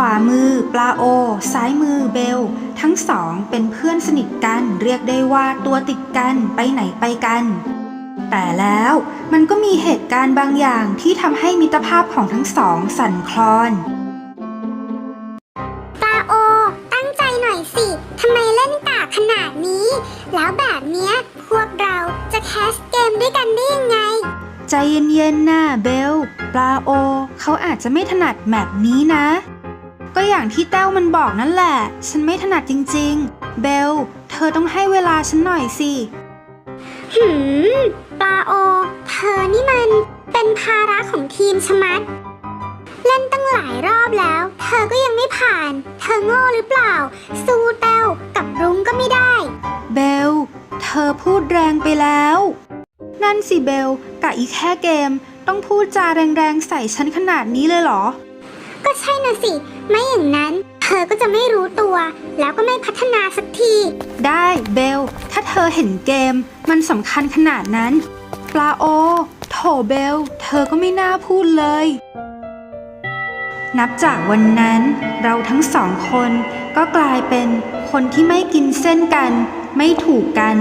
วามือปลาโอ ซ้ายมือเบล ทั้งสองเป็นเพื่อนสนิทกันเรียกได้ว่าตัวติดกันไปไหนไปกัน แต่แล้วมันก็มีเหตุการณ์บางอย่างที่ทำให้มิตรภาพของทั้งสองสั่นคลอนปาโอ ตั้งใจหน่อยสิทำไมเล่นกากขนาดนี้ แล้วแบบเนี้ยพวกเราจะแคสเกมด้วยกันได้ยังไง ใจเย็นๆนะเบล ปลาโอ เขาอาจจะไม่ถนัดแมปนี้นะ ก็อย่างที่แต้วมันบอกนั่นแหละ ฉันไม่ถนัดจริงๆ เบล เธอต้องให้เวลาฉันหน่อยสิ หืมปาโอ เธอนี่มันเป็นภาระของทีมชะมัด เล่นตั้งหลายรอบแล้ว เธอก็ยังไม่ผ่าน เธอโง่หรือเปล่า สู้แต้วกับรุ้งก็ไม่ได้ เบล เธอพูดแรงไปแล้ว นั่นสิเบลกะอีกแค่เกม ต้องพูดจาแรงๆใส่ฉันขนาดนี้เลยเหรอ ก็ใช่น่ะสิ ไม่อย่างนั้น เธอก็จะไม่รู้ตัว แล้วก็ไม่พัฒนาสักที ได้เบล ถ้าเธอเห็นเกม มันสำคัญขนาดนั้น ปลาโอ โถเบล เธอก็ไม่น่าพูดเลย นับจากวันนั้นเราทั้งสองคนก็กลายเป็นคนที่ไม่กินเส้นกัน ไม่ถูกกัน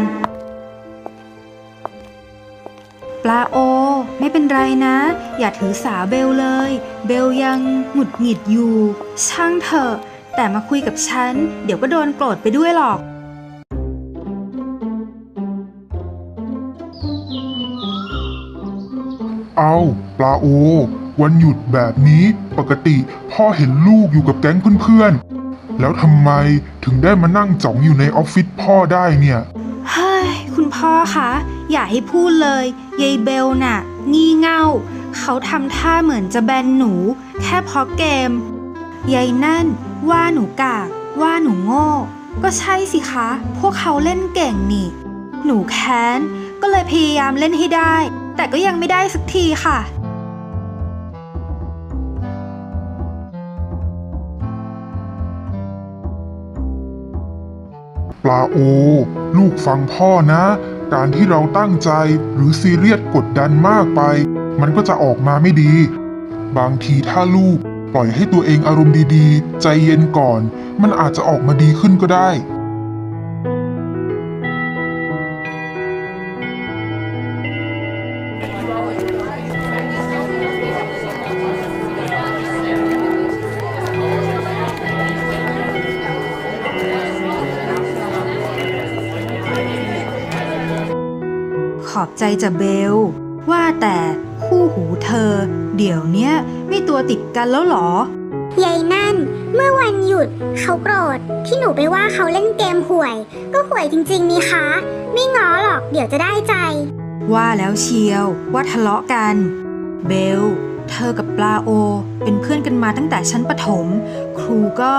ปลาโอ ไม่เป็นไรนะ อย่าถือสาเบลเลย เบลยังหงุดหงิดอยู่ ช่างเถอะ แต่มาคุยกับฉัน เดี๋ยวก็โดนโกรธไปด้วยหรอกเอาปลาโอ วันหยุดแบบนี้ปกติพ่อเห็นลูกอยู่กับแก๊งเพื่อนๆ แล้วทำไมถึงได้มานั่งจ่องอยู่ในออฟฟิศพ่อได้เนี่ย ยคุณพ่อคะอย่าให้พูดเลยยายเบลน่ะ งี่เง่า เขาทำท่าเหมือนจะแบนหนู แค่เพราะเกมยายนั่น ว่าหนูกาก ว่าหนูโง่ ก็ใช่สิคะ พวกเขาเล่นเก่งนี่ หนูแค้น ก็เลยพยายามเล่นให้ได้ แต่ก็ยังไม่ได้สักทีค่ะ ปลาโอ ลูกฟังพ่อนะ การที่เราตั้งใจหรือซีเรียสกดดันมากไป มันก็จะออกมาไม่ดี บางทีถ้าลูกปล่อยให้ตัวเองอารมณ์ดีๆ ใจเย็นก่อน มันอาจจะออกมาดีขึ้นก็ได้ อบใจจะเบล ว่าแต่คู่หูเธอ เดี๋ยวเนี้ยไม่ตัวติดกันแล้วเหรอยายนั่น เมื่อวันหยุดเขาโกรธที่หนูไปว่าเขาเล่นเกมห่วย ก็ห่วยจริงๆนี่คะ ไม่ง้อหรอกเดี๋ยวจะได้ใจ ว่าแล้วเชียวว่าทะเลาะกัน เบล เธอกับปลาโอ เป็นเพื่อนกันมาตั้งแต่ชั้นประถม ครูก็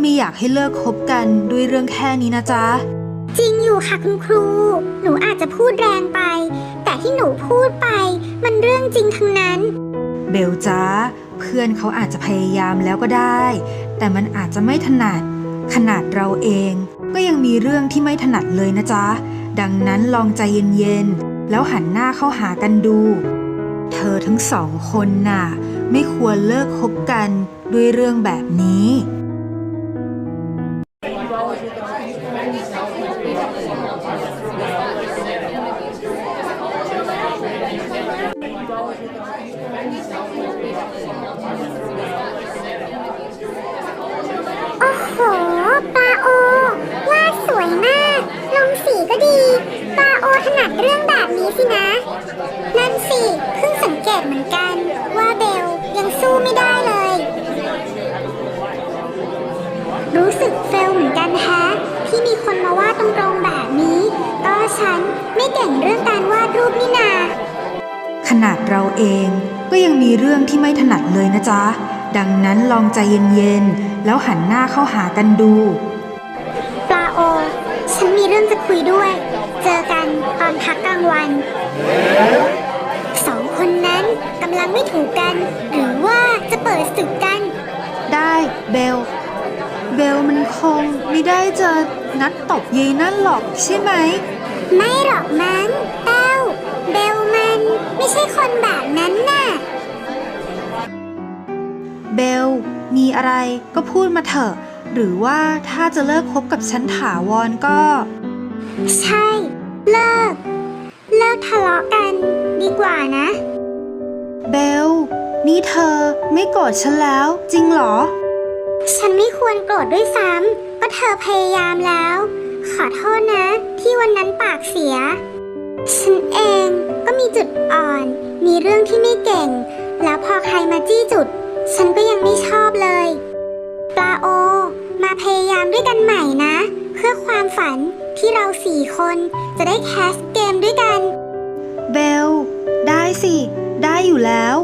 ไม่อยากให้เลิกคบกันด้วยเรื่องแค่นี้นะจ๊ะ จริงอยู่ค่ะคุณครู หนูอาจจะพูดแรงไป แต่ที่หนูพูดไป มันเรื่องจริงทั้งนั้น เบลจ้าเพื่อนเขาอาจจะพยายามแล้วก็ได้ แต่มันอาจจะไม่ถนัด ขนาดเราเอง ก็ยังมีเรื่องที่ไม่ถนัดเลยนะจ๊ะ ดังนั้นลองใจเย็นๆ แล้วหันหน้าเข้าหากันดู เธอทั้งสองคนน่ะ ไม่ควรเลิกคบกันด้วยเรื่องแบบนี้ เราเองก็ยังมีเรื่องที่ไม่ถนัดเลยนะจ๊ะ ดังนั้นลองใจเย็นๆ แล้วหันหน้าเข้าหากันดู ปลาโอ ฉันมีเรื่องจะคุยด้วย เจอกันตอนพักกลางวัน สองคนนั้นกำลังไม่ถูกกัน หรือว่าจะเปิดศึกกัน ได้เบล เบลมันคงไม่ได้จะนัดตบเยายนั่นหรอกใช่ไหม ไม่หรอกมั้งแต้วเบลมัน ไม่ใช่คนแบบนั้นน่ะ เบล มีอะไรก็พูดมาเถอะ หรือว่าถ้าจะเลิกคบกับฉันถาวรก็ ใช่ เลิก เลิกทะเลาะกันดีกว่านะ เบล นี่เธอไม่โกรธฉันแล้ว จริงเหรอ ฉันไม่ควรโกรธด้วยซ้ำก็เธอพยายามแล้ว ขอโทษนะ ที่วันนั้นปากเสีย ฉันเองก็มีจุดอ่อน มีเรื่องที่ไม่เก่ง แล้วพอใครมาจี้จุด ฉันก็ยังไม่ชอบเลย ปลาโอ มาพยายามด้วยกันใหม่นะ เพื่อความฝันที่เราสี่คนจะได้แคสเกมด้วยกัน เบล ได้สิ ได้อยู่แล้ว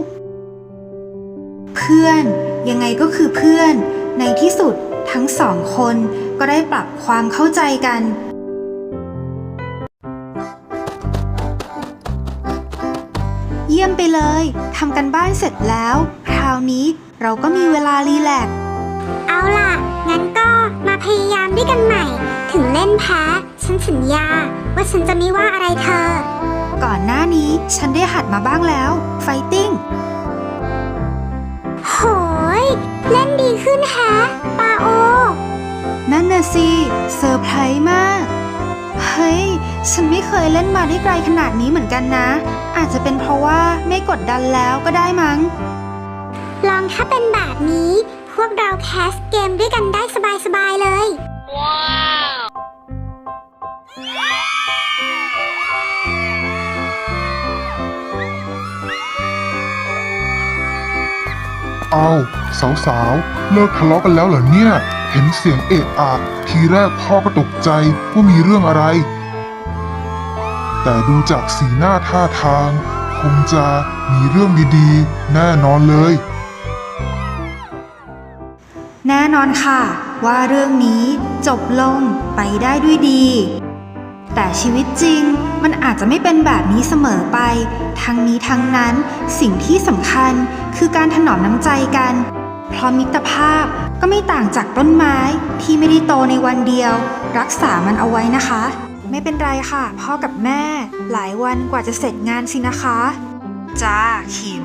เพื่อน ยังไงก็คือเพื่อน ในที่สุดทั้งสองคนก็ได้ปรับความเข้าใจกัน เยี่ยมไปเลย ทำกันบ้านเสร็จแล้ว คราวนี้เราก็มีเวลารีแลกซ์เอาล่ะ งั้นก็มาพยายามด้วยกันใหม่ ถึงเล่นแพ้ ฉันสัญญา ว่าฉันจะไม่ว่าอะไรเธอ ก่อนหน้านี้ฉันได้หัดมาบ้างแล้ว ไฟติ้ง โหย เล่นดีขึ้นแฮะปาโอ นั่นน่ะสิ เซอร์ไพรส์มาก เฮ้ย ฉันไม่เคยเล่นมาได้ไกลขนาดนี้เหมือนกันนะ อาจจะเป็นเพราะว่าไม่กดดันแล้วก็ได้มั้ง ลองถ้าเป็นแบบนี้ พวกเราแคสเกมด้วยกันได้สบายๆเลยเอาสาวๆเลิกทะเลาะกันแล้วเหรอเนี่ย เห็นเสียงเอะอะทีแรกพ่อก็ตกใจว่ามีเรื่องอะไร แต่ดูจากสีหน้าท่าทาง คงจะมีเรื่องดีๆ แน่นอนเลย แน่นอนค่ะ ว่าเรื่องนี้จบลงไปได้ด้วยดี แต่ชีวิตจริงมันอาจจะไม่เป็นแบบนี้เสมอไป ทั้งนี้ทั้งนั้นสิ่งที่สำคัญคือการถนอมน้ำใจกัน เพราะมิตรภาพก็ไม่ต่างจากต้นไม้ที่ไม่ได้โตในวันเดียว รักษามันเอาไว้นะคะ ไม่เป็นไรค่ะ พ่อกับแม่ หลายวันกว่าจะเสร็จงานสินะคะ จ้า ขิม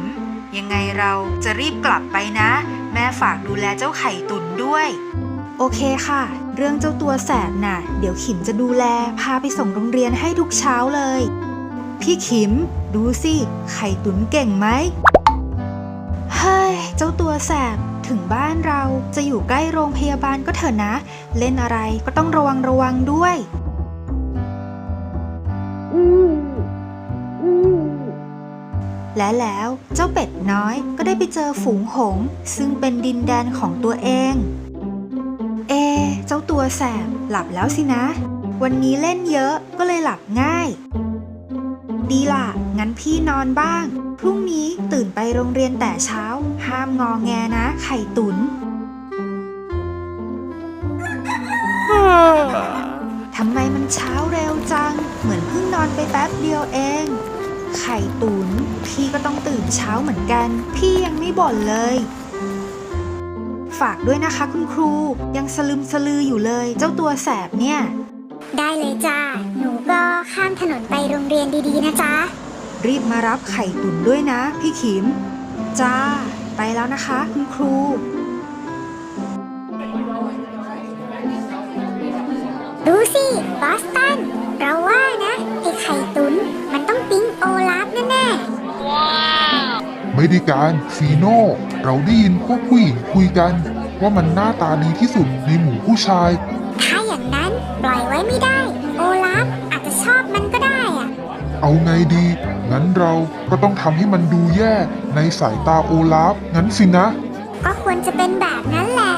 ยังไงเราจะรีบกลับไปนะ แม่ฝากดูแลเจ้าไข่ตุนด้วย โอเคค่ะ เรื่องเจ้าตัวแสบน่ะ เดี๋ยวขิมจะดูแล พาไปส่งโรงเรียนให้ทุกเช้าเลย พี่ขิม ดูสิ ไข่ตุนเก่งไหมเฮ้ย เจ้าตัวแสบถึงบ้านเราจะอยู่ใกล้โรงพยาบาลก็เถอะนะ เล่นอะไรก็ต้องระวังระวังด้วย และแล้วเจ้าเป็ดน้อยก็ได้ไปเจอฝูงหงส์ซึ่งเป็นดินแดนของตัวเอง เอะเจ้าตัวแสบหลับแล้วสินะ วันนี้เล่นเยอะก็เลยหลับง่าย ดีล่ะ งั้นพี่นอนบ้าง พรุ่งนี้ตื่นไปโรงเรียนแต่เช้า ห้ามงอแงนะไข่ตุน ทำไมมันเช้าเร็วจัง เหมือนเพิ่งนอนไปแป๊บเดียวเอง ไข่ตุนพี่ก็ต้องตื่นเช้าเหมือนกัน พี่ยังไม่บ่นเลย ฝากด้วยนะคะคุณครู ยังสลึมสลืออยู่เลย เจ้าตัวแสบเนี่ย ได้เลยจ้า หนูก็ข้ามถนนไปโรงเรียนดีๆ นะจ๊ะ รีบมารับไข่ตุนด้วยนะ พี่ขิม จ้า ไปแล้วนะคะ คุณครู ดูสิบอสตันเราว่านะไอ้ไข่ตุนมันต้องปิ๊งโอลาฟแน่ไม่ได้การฟีโน่เราได้ยินพวกผู้หญิงคุยกัน ว่ามันหน้าตาดีที่สุดในหมู่ผู้ชายๆถ้าอย่างนั้นปล่อยไว้ไม่ได้ โอลาฟอาจจะชอบมันก็ได้อะเอาไงดี งั้นเราก็ต้องทำให้มันดูแย่ในสายตาโอลาฟงั้นสินะ ก็ควรจะเป็นแบบนั้นแหละ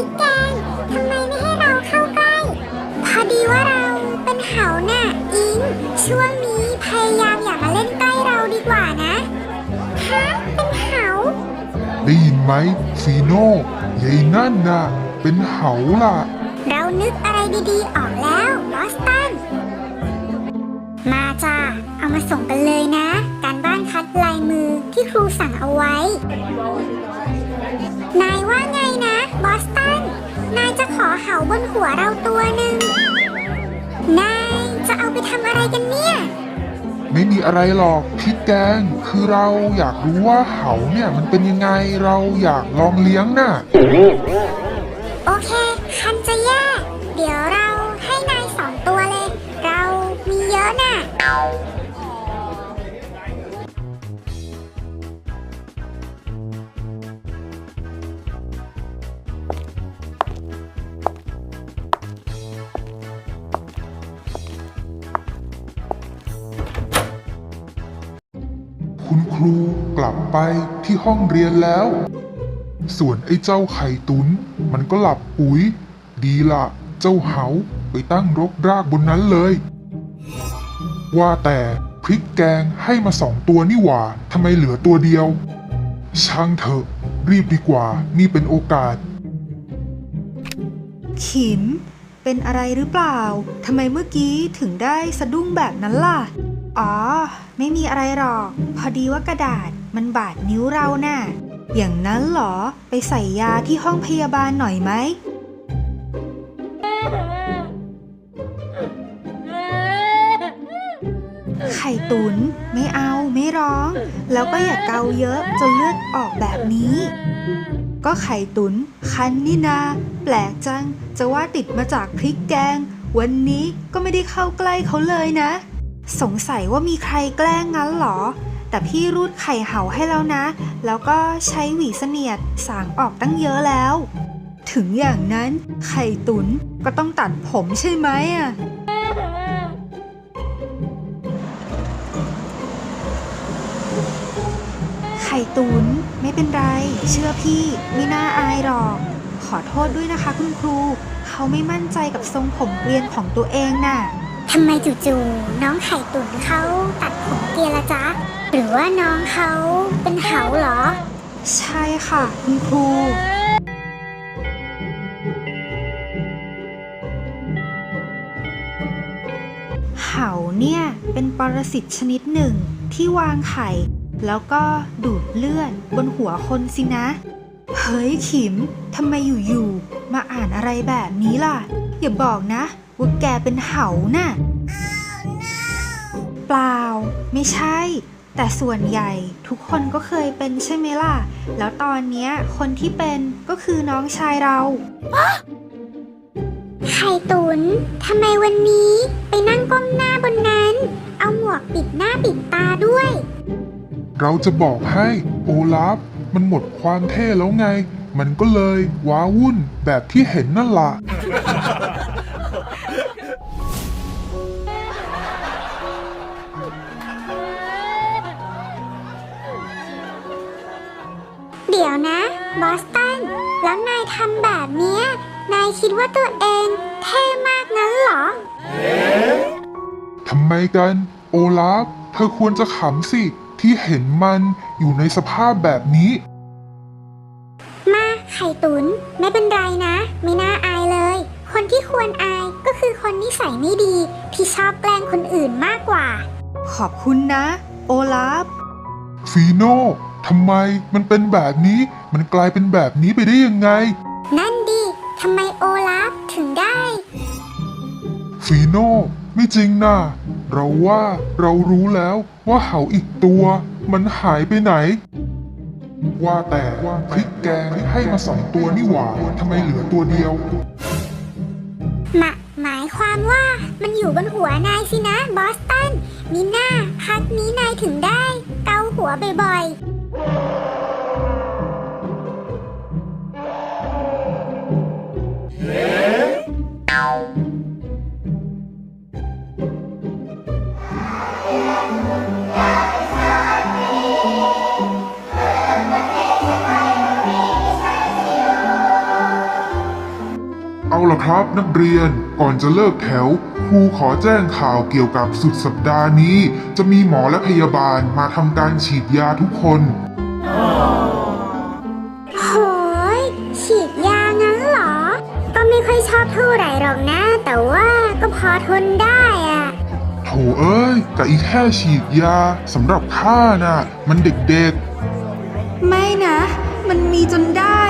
พริกแกงทำไมไม่ให้เราเข้าใกล้ พอดีว่าเราเป็นเหาน่ะอิง ช่วงนี้พยายามอย่ามาเล่นใกล้เราดีกว่านะฮะเป็นเหาได้ยินไหมฟีโน่ยายนั่นน่ะ เป็นเหาล่ะ เรานึกอะไรดีๆออกแล้วบอสตัน มาจ้าเอามาส่งกันเลยนะ การบ้านคัดลายมือที่ครูสั่งเอาไว้ นายว่าไงนะ บอสตัน นายจะขอเหาบนหัวเราตัวหนึ่ง นายจะเอาไปทำอะไรกันเนี่ย ไม่มีอะไรหรอกพี่แกงคือเราอยากรู้ว่าเหาเนี่ยมันเป็นยังไงเราอยากลองเลี้ยงน่ะ โอเคคันจะแย่เดี๋ยวเราให้นายสองตัวเลย เรามีเยอะน่ะ รูกลับไปที่ห้องเรียนแล้ว ส่วนไอ้เจ้าไข่ตุน มันก็หลับปุ๋ย ดีละเจ้าเหาไปตั้งรกรากบนนั้นเลย ว่าแต่พริกแกงให้มาสองตัวนี่หว่าทำไมเหลือตัวเดียว ช่างเถอะ รีบดีกว่านี่เป็นโอกาส ขิม เป็นอะไรหรือเปล่าทำไมเมื่อกี้ถึงได้สะดุ้งแบบนั้นล่ะ อ๋อ ไม่มีอะไรหรอก พอดีว่ากระดาษมันบาดนิ้วเราน่ะ อย่างนั้นเหรอ ไปใส่ยาที่ห้องพยาบาลหน่อยไหม ไข่ตุน ไม่เอาไม่ร้อง แล้วก็อย่าเกาเยอะจนเลือดออกแบบนี้ ก็ไข่ตุน คันนี่นา แปลกจัง จะว่าติดมาจากพริกแกง วันนี้ก็ไม่ได้เข้าใกล้เขาเลยนะ สงสัยว่ามีใครแกล้งงั้นเหรอ แต่พี่รูดไข่เห่าให้แล้วนะ แล้วก็ใช้หวีเสนียดสางออกตั้งเยอะแล้ว ถึงอย่างนั้นไข่ตุนก็ต้องตัดผมใช่ไหมอะไข่ตุนไม่เป็นไร เชื่อพี่ไม่น่าอายหรอก ขอโทษด้วยนะคะคุณครู เขาไม่มั่นใจกับทรงผมเกรียนของตัวเองน่ะ ทำไมจู่ๆน้องไข่ตุ๋นเขาตัดผมเกลียละจ๊ะ หรือว่าน้องเขาเป็นเหาเหรอ ใช่ค่ะ คุณครู เหาเนี่ยเป็นปรสิตชนิดหนึ่งที่วางไข่ แล้วก็ดูดเลือดบนหัวคนสินะ เฮ้ยขิมทำไมอยู่ๆมาอ่านอะไรแบบนี้ล่ะ อย่าบอกนะ ว่าแกเป็นเหาน่ะ เปล่า ไม่ใช่ แต่ส่วนใหญ่ทุกคนก็เคยเป็นใช่ไหมล่ะ แล้วตอนเนี้ยคนที่เป็นก็คือน้องชายเราไข่ตุน ทำไมวันนี้ไปนั่งก้มหน้าบนนั้น เอาหมวกปิดหน้าปิดตาด้วย เราจะบอกให้โอลาฟมันหมดความเท่แล้วไง มันก็เลยว้าวุ่นแบบที่เห็นนั่นล่ะเดี๋ยวนะ บอสตัน แล้วนายทำแบบเนี้ย นายคิดว่าตัวเองเท่มากนั้นเหรอ ทำไมกัน โอลาฟ เธอควรจะขำสิ ที่เห็นมันอยู่ในสภาพแบบนี้ มาไข่ตุน ไม่เป็นไรนะ ไม่น่าอายเลย คนที่ควรอายก็คือคนนิสัยไม่ดี ที่ชอบแกล้งคนอื่นมากกว่า ขอบคุณนะ โอลาฟ ฟีโน่ ทำไมมันเป็นแบบนี้ มันกลายเป็นแบบนี้ไปได้ยังไง นั่นดิทำไมโอลาฟถึงได้ ฟีโน่ไม่จริงนะเราว่าเรารู้แล้วว่าเหาอีกตัว มันหายไปไหน ว่าแต่พริกแกงให้มาสองตัวนี่หว่าทำไมเหลือตัวเดียวหมาหมายความว่ามันอยู่บนหัวนายสินะบอสตันมีหน้าพักนี้นายถึงได้ เกาหัวบ่อยๆ เอาล่ะครับนักเรียนก่อนจะเลิกแถว ครูขอแจ้งข่าวเกี่ยวกับสุดสัปดาห์นี้ จะมีหมอและพยาบาลมาทำการฉีดยาทุกคน โหยฉีดยางั้นเหรอ ก็ไม่ค่อยชอบเท่าไหร่หรอกนะ แต่ว่าก็พอทนได้อะโถเอ้ยกะอีแค่ฉีดยาสำหรับข้าน่ะ มันเด็กไม่นะ มันมีจนได้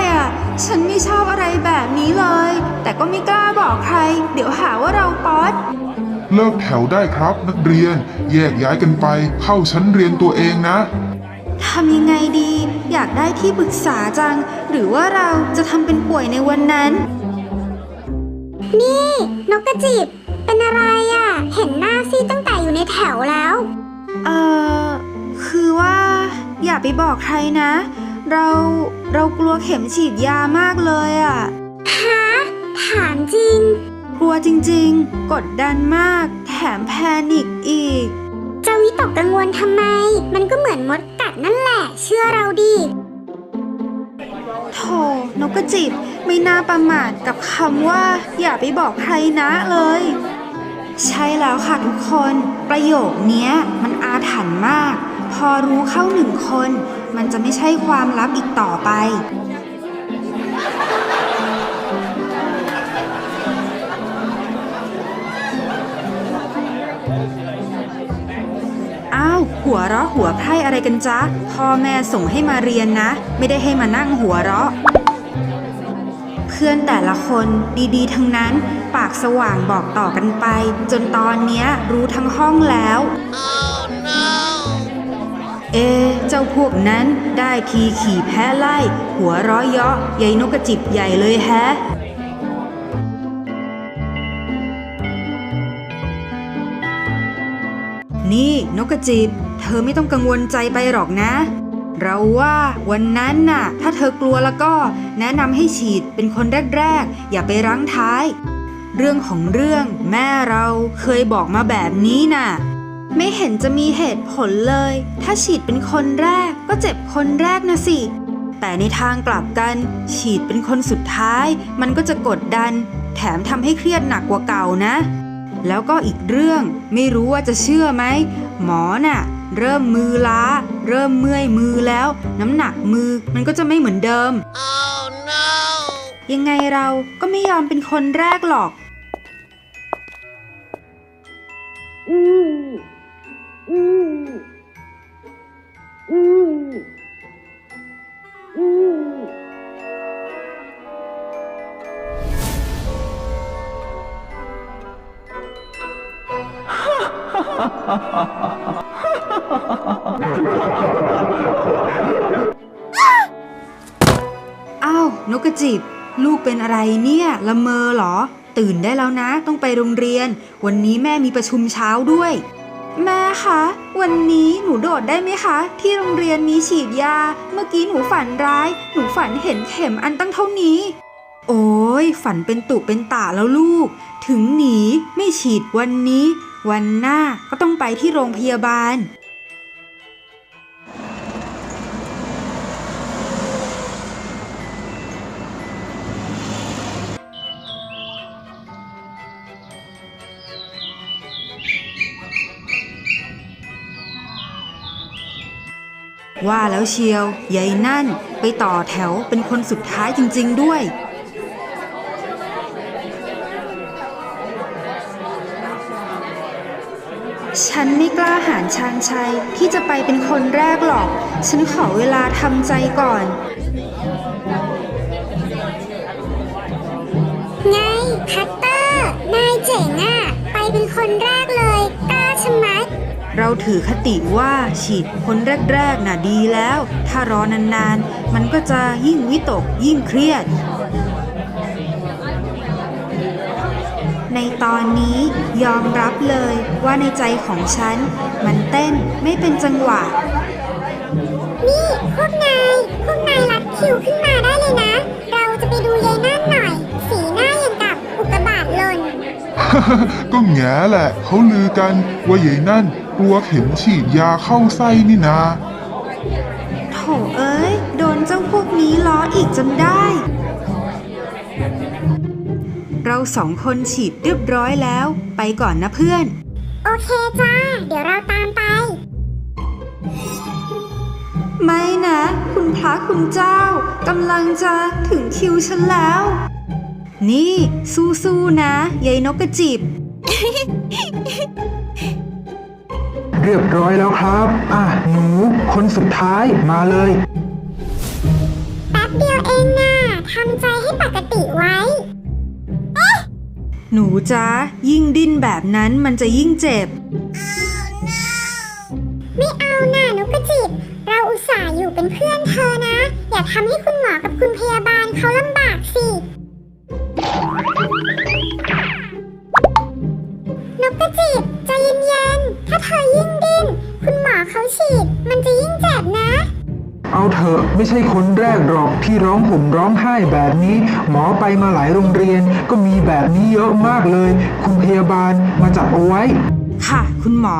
อะ ฉันไม่ชอบอะไรแบบนี้เลย แต่ก็ไม่กล้าบอกใคร เดี๋ยวหาว่าเราป๊อตเลิกแถวได้ครับนักเรียน แยกย้ายกันไปเข้าชั้นเรียนตัวเองนะ ทำยังไงดี อยากได้ที่ปรึกษาจัง หรือว่าเราจะทำเป็นป่วยในวันนั้น นี่นกกระจิบ เป็นอะไรอะ่ะ เห็นหน้าซีดตั้งแต่อยู่ในแถวแล้ว เอ่อ คือว่า อย่าไปบอกใครนะ เราเรากลัวเข็มฉีดยามากเลยอะ่ะ ฮะ ถามจริง กลัวจริงๆ กดดันมาก แถมแพนิกอีก จะวิตกกังวลทำไม มันก็เหมือนมดกัดนั่นแหละ เชื่อเราดิโถนกกระจิบไม่น่าประมาทกับคำว่า อย่าไปบอกใครนะเลย ใช่แล้วค่ะทุกคน ประโยคเนี้ยมันอาถรรพ์มาก พอรู้เข้าหนึ่งคน มันจะไม่ใช่ความลับอีกต่อไป อ้าว หัวเราะหัวไพร่อะไรกันจ๊ะ พ่อแม่ส่งให้มาเรียนนะ ไม่ได้ให้มานั่งหัวเราะ เพื่อนแต่ละคนดีๆ ทั้งนั้นปากสว่างบอกต่อกันไป จนตอนเนี้ยรู้ทั้งห้องแล้ว เอ เจ้าพวกนั้นได้ทีขี่แพ้ไล่ หัวร้อยเยาะใหญ่นกกระจิบใหญ่เลยแฮะนี่นกกระจิบ เธอไม่ต้องกังวลใจไปหรอกนะ เราว่าวันนั้นน่ะ ถ้าเธอกลัวแล้วก็แนะนำให้ฉีดเป็นคนแรกๆ อย่าไปรั้งท้าย เรื่องของเรื่องแม่เราเคยบอกมาแบบนี้น่ะ ไม่เห็นจะมีเหตุผลเลย ถ้าฉีดเป็นคนแรกก็เจ็บคนแรกนะสิ แต่ในทางกลับกัน ฉีดเป็นคนสุดท้าย มันก็จะกดดัน แถมทำให้เครียดหนักกว่าเก่านะ แล้วก็อีกเรื่องไม่รู้ว่าจะเชื่อไหม หมอน่ะ เริ่มมือล้า เริ่มเมื่อยมือแล้ว น้ำหนักมือมันก็จะไม่เหมือนเดิมยังไงเราก็ไม่ยอมเป็นคนแรกหรอก อ้าวนกกระจิบ ลูกเป็นอะไรเนี่ย ละเมอเหรอ ตื่นได้แล้วนะ ต้องไปโรงเรียน วันนี้แม่มีประชุมเช้าด้วย แม่คะ วันนี้หนูโดดได้ไหมคะ ที่โรงเรียนมีฉีดยา เมื่อกี้หนูฝันร้าย หนูฝันเห็นเข็มอันตั้งเท่านี้ โอ้ยฝันเป็นตุเป็นตาแล้วลูก ถึงหนีไม่ฉีดวันนี้ วันหน้าก็ต้องไปที่โรงพยาบาล ว่าแล้วเชียวยายนั่นไปต่อแถวเป็นคนสุดท้ายจริง ๆ ด้วย ฉันไม่กล้าหาญชาญชัยที่จะไปเป็นคนแรกหรอก ฉันขอเวลาทำใจก่อน ไงคัตเตอร์ นายเจ๋งอะไปเป็นคนแรกเลย เราถือคติว่าฉีดคนแรกๆน่ะดีแล้ว ถ้ารอนานๆ มันก็จะยิ่งวิตกยิ่งเครียด ในตอนนี้ยอมรับเลยว่าในใจของฉัน มันเต้นไม่เป็นจังหวะ นี่พวกนาย พวกนายรัดคิวขึ้นมาได้เลยนะ ก็แง่แหละเขาลือกันว่าใหญ่นั่นกลัวเข็มฉีดยาเข้าไส้นี่นาโถเอ้ย โดนเจ้าพวกนี้ล้ออีกจนได้ เราสองคนฉีดเรียบร้อยแล้ว ไปก่อนนะเพื่อน โอเคจ้า เดี๋ยวเราตามไป ไม่นะ คุณพระคุณเจ้ากำลังจะถึงคิวฉันแล้ว นี่สู้ๆนะยายนกกระจิบ เรียบร้อยแล้วครับ อะ หนู คนสุดท้ายมาเลย แป๊บเดียวเองน่ะทำใจให้ปกติไว้ หนูจ๊ะ ยิ่งดิ้นแบบนั้นมันจะยิ่งเจ็บ ไม่เอาน่ะนกกระจิบ เราอุตส่าห์อยู่เป็นเพื่อนเธอนะ อย่าทำให้คุณหมอกับคุณพยาบาลเขาลำบากสิ นกกระจิบใจเย็นๆ ถ้าเธอยิ่งดิ้น คุณหมอเขาฉีด มันจะยิ่งเจ็บนะ เอาเถอะไม่ใช่คนแรกหรอกที่ร้องห่มร้องไห้แบบนี้ หมอไปมาหลายโรงเรียนก็มีแบบนี้เยอะมากเลย คุณพยาบาลมาจับเอาไว้ ค่ะ คุณหมอ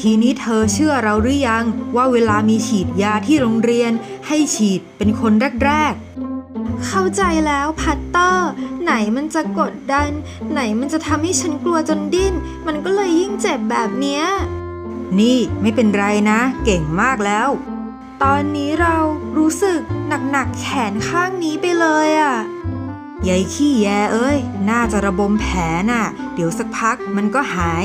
ทีนี้เธอเชื่อเราหรือยังว่าเวลามีฉีดยาที่โรงเรียนให้ฉีดเป็นคนแรกๆ เข้าใจแล้วพัตเตอร์ ไหนมันจะกดดัน ไหนมันจะทำให้ฉันกลัวจนดิ้น มันก็เลยยิ่งเจ็บแบบเนี้ย นี่ไม่เป็นไรนะ เก่งมากแล้ว ตอนนี้เรารู้สึกหนักๆแขนข้างนี้ไปเลยอะ่ะยายขี้แยเอ้ย น่าจะระบมแผลน่ะ เดี๋ยวสักพักมันก็หาย